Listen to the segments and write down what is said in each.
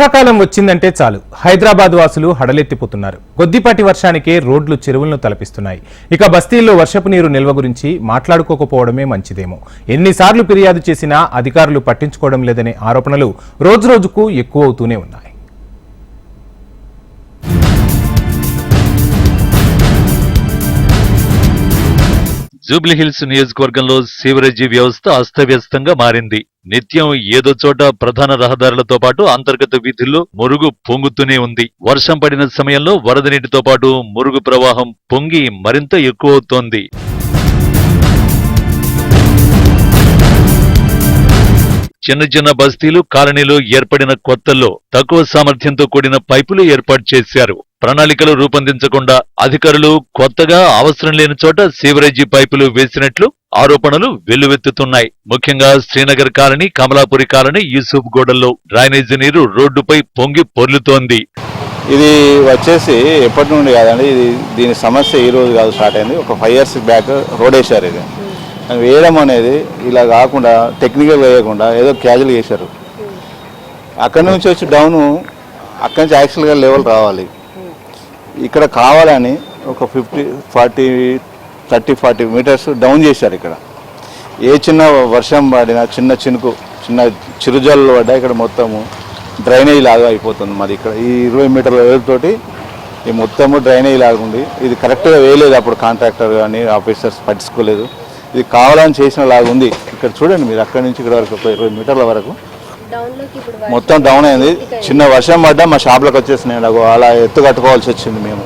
వర్షాకాలం వచ్చిందంటే చాలు. హైదరాబాద్ వాసులు హడలెత్తిపోతున్నారు. కొద్దిపాటి వర్షానికే రోడ్లు చెరువులను తలపిస్తున్నాయి. ఇక బస్తీల్లో వర్షపు నీరు నిల్వ గురించి మాట్లాడుకోకపోవడమే మంచిదేమో. ఎన్నిసార్లు ఫిర్యాదు చేసినా అధికారులు పట్టించుకోవడం లేదనే ఆరోపణలు రోజురోజుకు ఎక్కువ అవుతూనే ఉన్నాయి. జూబ్లీహిల్స్ నియోజకవర్గంలో సీవరేజీ వ్యవస్థ అస్తవ్యస్తంగా మారింది. నిత్యం ఏదో చోట ప్రధాన రహదారులతో పాటు అంతర్గత వీధుల్లో మురుగు పొంగుతూనే ఉంది. వర్షం పడిన సమయంలో వరద నీటితో పాటు మురుగు ప్రవాహం పొంగి మరింత ఎక్కువవుతోంది. చిన్న చిన్న బస్తీలు కాలనీలు ఏర్పడిన కొత్తల్లో తక్కువ సామర్థ్యంతో కూడిన పైపులు ఏర్పాటు చేశారు. ప్రణాళికలు రూపొందించకుండా అధికారులు కొత్తగా అవసరం లేని చోట సీవరేజీ పైపులు వేసినట్లు ఆరోపణలు వెల్లువెత్తుతున్నాయి. ముఖ్యంగా శ్రీనగర్ కాలనీ కమలాపురి కాలనీ యూసుఫ్ గూడల్లో డ్రైనేజీ నీరు రోడ్డుపై పొంగి పొర్లుతోంది. ఇది వచ్చేసి ఎప్పటి నుండి కాదండి ఇది దీని సమస్య ఈ రోజు కాదు స్టార్ట్ అయింది. ఒక ఫైవ్ ఇయర్స్ బ్యాక్ రోడ్ వేశారు ఇది వేయడం అనేది ఇలా కాకుండా టెక్నికల్ వేయకుండా ఏదో క్యాజువల్ చేశారు. అక్కడి నుంచి వచ్చి డౌను అక్కడి నుంచి యాక్చువల్గా లెవెల్ రావాలి. ఇక్కడ కావాలని ఒక fifty forty thirty forty metres down చేశారు ఇక్కడ. ఏ చిన్న వర్షం పడినా చిన్న చినుకు చిన్న చిరుజల్లు పడ్డా ఇక్కడ మొత్తము డ్రైనేజ్ లాగా అయిపోతుంది మరి ఇక్కడ. ఈ ఇరవై మీటర్ల వేలుతోటి ఈ మొత్తము డ్రైనేజ్ లాగా ఉంది. ఇది కరెక్ట్గా వేయలేదు అప్పుడు కాంట్రాక్టర్ కానీ ఆఫీసర్స్ పట్టించుకోలేదు. ఇది కావాలని చేసిన లాగా ఉంది. ఇక్కడ చూడండి మీరు అక్కడి నుంచి ఇక్కడ వరకు ఒక ఇరవై మీటర్ల వరకు మొత్తం డౌన్ అయింది. చిన్న వర్షం పడ్డా మా షాప్లోకి వచ్చేసినాయి నాకు అలా ఎత్తు కట్టుకోవాల్సి వచ్చింది మేము.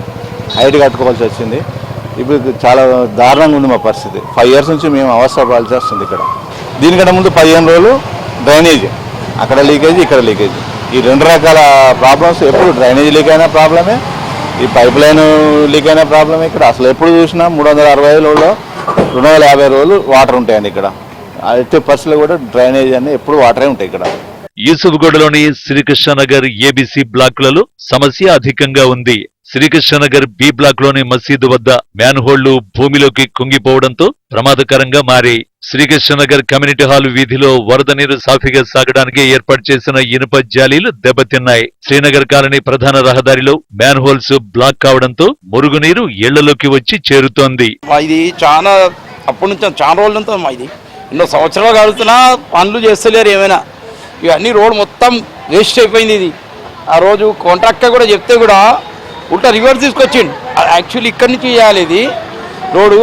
హైట్ కట్టుకోవాల్సి వచ్చింది. ఇప్పుడు చాలా దారుణంగా ఉంది మా పరిస్థితి. ఫైవ్ ఇయర్స్ నుంచి మేము అవస్థ పడాల్సి వస్తుంది ఇక్కడ. దీనికంటే ముందు పదిహేను రోజులు డ్రైనేజ్. అక్కడ లీకేజ్ ఇక్కడ లీకేజ్ ఈ రెండు రకాల ప్రాబ్లమ్స్ ఎప్పుడు డ్రైనేజ్ లీక్ అయినా ప్రాబ్లమే ఈ పైప్ లైన్ లీక్ అయినా ప్రాబ్లమే ఇక్కడ అసలు ఎప్పుడు చూసినా మూడు వందల అరవై రోజుల్లో రెండు వందల యాభై రోజులు వాటర్ ఉంటాయండి ఇక్కడ. ఎట్టి పరిస్థితుల్లో కూడా డ్రైనేజ్ అన్నీ ఎప్పుడు వాటరే ఉంటాయి ఇక్కడ. యూసుఫ్గూడలోని శ్రీకృష్ణనగర్ ఏబీసీ బ్లాకులలో సమస్య అధికంగా ఉంది. శ్రీకృష్ణనగర్ బి బ్లాక్లోని మసీదు వద్ద మ్యాన్హోళ్ళు భూమిలోకి కుంగిపోవడంతో ప్రమాదకరంగా మారాయి శ్రీకృష్ణనగర్ కమ్యూనిటీ హాల్ వీధిలో వరద నీరు సాఫీగా సాగడానికి ఏర్పాటు చేసిన ఇనుప జాలీలు దెబ్బతిన్నాయి. శ్రీనగర్ కాలనీ ప్రధాన రహదారిలో మ్యాన్హోల్స్ బ్లాక్ కావడంతో మురుగునీరు ఇళ్ళలోకి వచ్చి చేరుతోంది. ఇది చాలా అప్పటి నుంచి చాలా రోజుల ఇది. ఎన్నో సంవత్సరాలు కడుగుతున్నా పనులు చేస్తలేరు ఏమైనా. ఇవన్నీ రోడ్ మొత్తం వేస్ట్ అయిపోయింది ఇది. ఆ రోజు కాంట్రాక్టర్ కూడా చెప్తే కూడా ఉల్టా రివర్స్ తీసుకొచ్చిండు. యాక్చువల్లీ ఇక్కడి నుంచి చేయాలి ఇది రోడ్డు.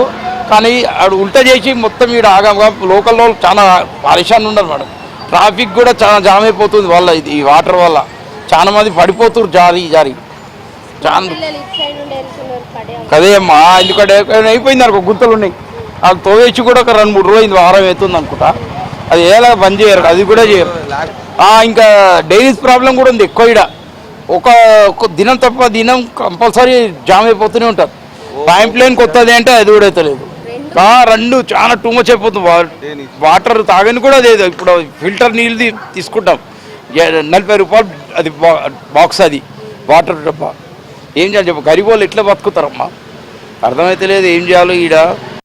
కానీ ఆడు ఉల్టా చేసి మొత్తం ఈడ ఆగంగా లోకల్లో చాలా పరేషాన్ ఉండదు మేడం. ట్రాఫిక్ కూడా చాలా జామ్ అయిపోతుంది వల్ల ఇది ఈ వాటర్ వల్ల. చాలా మంది పడిపోతున్నారు జారి జారి. చాలా పడే కదే అమ్మా ఎందుకంటే అయిపోయింది అనుకో గుంతలు ఉన్నాయి. అది తోవేసి కూడా ఒక రెండు మూడు రోజులు వారం అవుతుంది అనుకుంటా. అది ఎలా బంద్ చేయరు అది కూడా చేయరు. ఇంకా డైరీస్ ప్రాబ్లం కూడా ఉంది ఎక్కువ ఈడ. ఒక దినం తప్ప దినం కంపల్సరీ జామ్ అయిపోతూనే ఉంటారు. పైప్ లైన్ కొత్తది అంటే అది కూడా అవుతలేదు రెండు చాలా టూ మచ్ అయిపోతుంది. వాటర్ తాగని కూడా లేదు. ఇప్పుడు ఫిల్టర్ నీళ్ళు తీసుకుంటాం. నలభై రూపాయలు అది బా- బాక్స్ అది వాటర్ డబ్బా. ఏం చేయాలి చెప్పు? గరిబోళ్ళు ఎట్లా బతుకుతారమ్మా? అర్థమైతే లేదు ఏం చేయాలో ఈడ.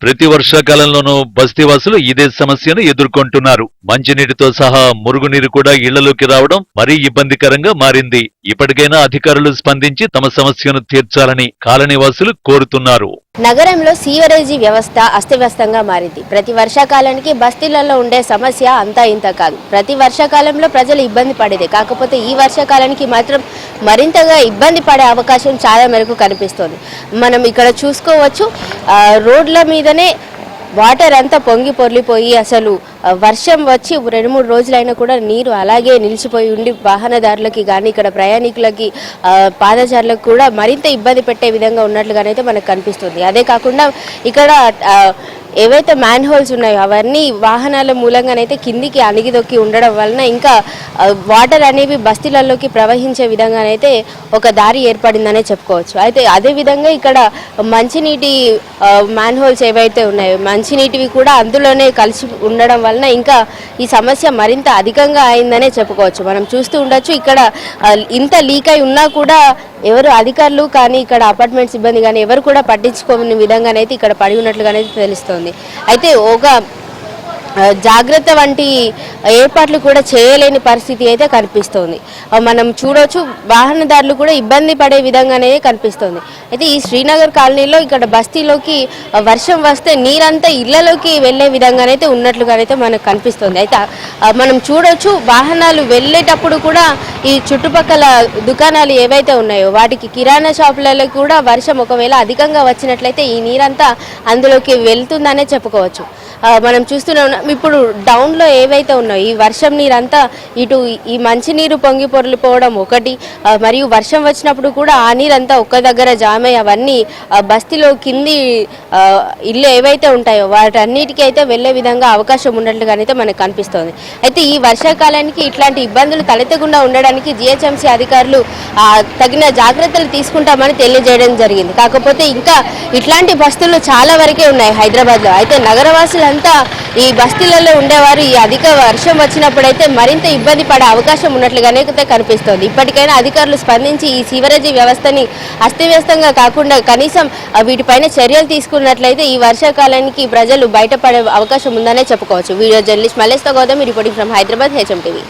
ప్రతి వర్షాకాలంలోనూ బస్తీవాసులు ఇదే సమస్యను ఎదుర్కొంటున్నారు. మంచినీటితో సహా మురుగునీరు కూడా ఇళ్ళలోకి రావడం మరీ ఇబ్బందికరంగా మారింది. ఇప్పటికైనా అధికారులు స్పందించి తమ సమస్యను తీర్చాలని కాలనీవాసులు కోరుతున్నారు. నగరంలో సీవరేజీ వ్యవస్థ అస్తవ్యస్తంగా మారింది. ప్రతి వర్షాకాలానికి బస్తీలలో ఉండే సమస్య అంతా ఇంత కాదు. ప్రతి వర్షాకాలంలో ప్రజలు ఇబ్బంది పడేది. కాకపోతే ఈ వర్షాకాలానికి మాత్రం మరింతగా ఇబ్బంది పడే అవకాశం చాలా మేరకు కనిపిస్తోంది. మనం ఇక్కడ చూసుకోవచ్చు రోడ్ల మీదనే వాటర్ అంతా పొంగి పొర్లిపోయి అసలు వర్షం వచ్చి రెండు మూడు రోజులైనా కూడా నీరు అలాగే నిలిచిపోయి ఉండి వాహనదారులకి కానీ ఇక్కడ ప్రయాణికులకి పాదచారులకు కూడా మరింత ఇబ్బంది పెట్టే విధంగా ఉన్నట్లుగానైతే మనకు కనిపిస్తుంది. అదే కాకుండా ఇక్కడ ఏవైతే మ్యాన్ హోల్స్ ఉన్నాయో అవన్నీ వాహనాల మూలంగానైతే కిందికి అణిగిదొక్కి ఉండడం వలన ఇంకా వాటర్ అనేవి బస్తీలలోకి ప్రవహించే విధంగానైతే ఒక దారి ఏర్పడిందనే చెప్పుకోవచ్చు. అయితే అదే విధంగా ఇక్కడ మంచినీటి మ్యాన్ హోల్స్ ఏవైతే ఉన్నాయో మంచినీటివి కూడా అందులోనే కలిసి ఉండడం వల్ల వలన ఇంకా ఈ సమస్య మరింత అధికంగా అయిందనే చెప్పుకోవచ్చు. మనం చూస్తూ ఉండొచ్చు ఇక్కడ ఇంత లీక్ అయి ఉన్నా కూడా ఎవరు అధికారులు కానీ ఇక్కడ అపార్ట్మెంట్ సిబ్బంది కానీ ఎవరు కూడా పట్టించుకోని విధంగానైతే ఇక్కడ పడి ఉన్నట్లుగానైతే తెలుస్తోంది. అయితే ఒక జాగ్రత్త వంటి ఏర్పాట్లు కూడా చేయలేని పరిస్థితి అయితే కనిపిస్తోంది. మనం చూడవచ్చు వాహనదారులు కూడా ఇబ్బంది పడే విధంగానే కనిపిస్తోంది. అయితే ఈ శ్రీనగర్ కాలనీలో ఇక్కడ బస్తీలోకి వర్షం వస్తే నీరంతా ఇళ్ళలోకి వెళ్ళే విధంగానైతే ఉన్నట్లుగానైతే మనకు కనిపిస్తుంది. అయితే మనం చూడవచ్చు వాహనాలు వెళ్ళేటప్పుడు కూడా ఈ చుట్టుపక్కల దుకాణాలు ఏవైతే ఉన్నాయో వాటికి కిరాణా షాపులలో కూడా వర్షం ఒకవేళ అధికంగా వచ్చినట్లయితే ఈ నీరంతా అందులోకి వెళ్తుందనే చెప్పుకోవచ్చు. మనం చూస్తూనే ఉన్నాం ఇప్పుడు డౌన్లో ఏవైతే ఉన్నాయో ఈ వర్షం నీరంతా ఇటు ఈ మంచినీరు పొంగి పొరలిపోవడం ఒకటి. మరియు వర్షం వచ్చినప్పుడు కూడా ఆ నీరంతా ఒక్క దగ్గర జామై. అవన్నీ బస్తీలో కింది ఇల్లు ఏవైతే ఉంటాయో వాటన్నిటికీ అయితే వెళ్ళే విధంగా అవకాశం ఉన్నట్లుగానైతే మనకు కనిపిస్తోంది. అయితే ఈ వర్షాకాలానికి ఇట్లాంటి ఇబ్బందులు తలెత్తకుండా ఉండడానికి జిహెచ్ఎంసీ అధికారులు తగిన జాగ్రత్తలు తీసుకుంటామని తెలియజేయడం జరిగింది. కాకపోతే ఇంకా ఇట్లాంటి బస్తులు చాలా వరకే ఉన్నాయి హైదరాబాద్లో. అయితే నగరవాసులంతా ఈ బస్తీలలో ఉండేవారు. ఈ అధిక వర్షం వచ్చినప్పుడైతే మరింత ఇబ్బంది పడే అవకాశం ఉన్నట్లుగానే కనిపిస్తోంది. ఇప్పటికైనా అధికారులు స్పందించి ఈ సీవరేజీ వ్యవస్థని అస్తవ్యస్తంగా కాకుండా కనీసం వీటిపైన చర్యలు తీసుకున్నట్లయితే ఈ వర్షాకాలానికి ప్రజలు బయటపడే అవకాశం ఉందనే చెప్పుకోవచ్చు. Video journalist మల్లేస్తో Gautam reporting from Hyderabad HM TV.